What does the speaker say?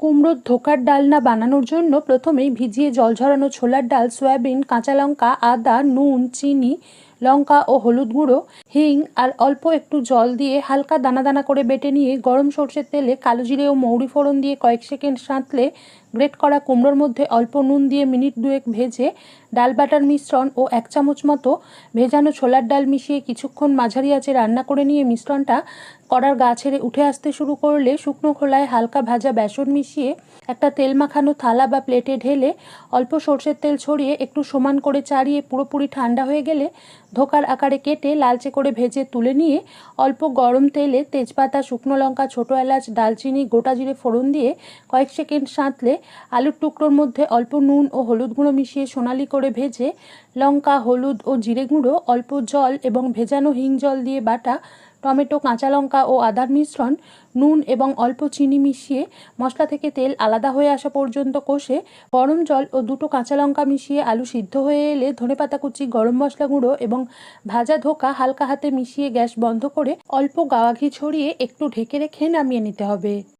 কুমড়োর ধোকার ডালনা বানানোর জন্য প্রথমেই ভিজিয়ে জল ঝরানো ছোলার ডাল, সয়াবিন, কাঁচা লঙ্কা, আদা, নুন, চিনি লঙ্কা ও হলুদ গুঁড়ো, হিং আর অল্প একটু জল দিয়ে হালকা দানা দানা করে বেটে নিয়ে গরম সর্ষের তেলে কালো জিরে ও মৌরি ফোড়ন দিয়ে কয়েক সেকেন্ড সাঁতলে গ্রেট করা কুমড়োর মধ্যে অল্প নুন দিয়ে মিনিট দুয়েক ভেজে ডাল বাটার মিশ্রণ ও এক চামচ মতো ভেজানো ছোলার ডাল মিশিয়ে কিছুক্ষণ মাঝারি আঁচে রান্না করে নিয়ে মিশ্রণটা কড়ার গা ছেড়ে উঠে আসতে শুরু করলে শুকনো খোলায় হালকা ভাজা বেসন মিশিয়ে একটা তেল মাখানো থালা বা প্লেটে ঢেলে অল্প সর্ষের তেল ছড়িয়ে একটু সমান করে চাড়িয়ে পুরোপুরি ঠান্ডা হয়ে গেলে ধোকার আকারে কেটে লালচে করে ভেজে তুলে নিয়ে অল্প গরম তেলে তেজপাতা, শুকনো লঙ্কা, ছোটো এলাচ, ডালচিনি, গোটা জিরে ফোড়ন দিয়ে কয়েক সেকেন্ড সাঁতলে আলুর টুকরোর মধ্যে অল্প নুন ও হলুদ গুঁড়ো মিশিয়ে সোনালি করে ভেজে লঙ্কা, হলুদ ও জিরে গুঁড়ো, অল্প জল এবং ভেজানো হিং জল দিয়ে বাটা টমেটো, কাঁচা লঙ্কা ও আদার মিশ্রণ, নুন এবং অল্প চিনি মিশিয়ে মশলা থেকে তেল আলাদা হয়ে আসা পর্যন্ত কষে গরম জল ও দুটো কাঁচা লঙ্কা মিশিয়ে আলু সিদ্ধ হয়ে এলে ধনে পাতা কুচি, গরম মশলা গুঁড়ো এবং ভাজা ধোকা হালকা হাতে মিশিয়ে গ্যাস বন্ধ করে অল্প গাওয়া ঘি ছড়িয়ে একটু ঢেকে রেখে নামিয়ে নিতে হবে।